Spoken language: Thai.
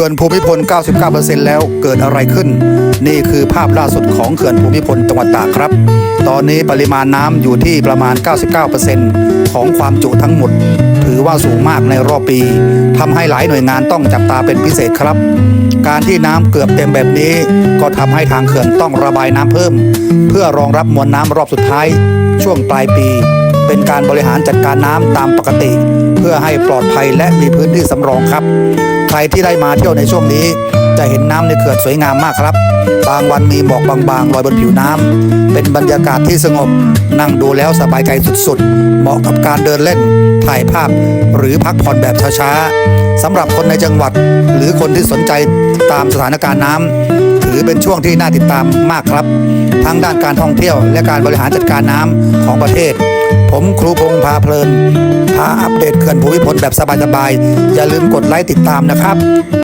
ขื่อนภูมิพล 99%แล้วเกิดอะไรขึ้น นี่คือภาพล่าสุดของเขื่อนภูมิพลจังหวัดตากครับ ตอนนี้ปริมาณน้ำอยู่ที่ประมาณ 99%ของความจุทั้งหมด ถือว่าสูงมากในรอบปีทำให้หลายหน่วยงานต้องจับตาเป็นพิเศษครับ การที่น้ำเกือบเต็มแบบนี้ ก็ทำให้ทางเขื่อนต้องระบายน้ำเพิ่ม เพื่อรองรับมวลน้ำรอบสุดท้าย ช่วงปลายปี เป็นการบริหารจัดการน้ำตามปกติ เพื่อให้ปลอดภัยและมีพื้นที่สำรองครับ ใครที่ได้มาเที่ยวในช่วงนี้ จะเห็นน้ำในเขื่อนสวยงามมากครับ บางวันมีหมอกบางๆลอยบนผิวน้ำ บรรยากาศที่สงบ นั่งดูแล้วสบายใจสุดๆ เหมาะกับการเดินเล่น ถ่ายภาพ หรือพักผ่อนแบบช้าๆสำหรับคนในจังหวัด หรือคนที่สนใจตามสถานการณ์น้ำถือเป็นช่วงที่น่าติดตามมากครับ ทั้งด้านการท่องเที่ยวและการบริหารจัดการน้ำของประเทศ ผมครูพงพาเพลินพาอัปเดตเขื่อนภูมิพลแบบสบายๆอย่าลืมกดไลค์ติดตามนะครับ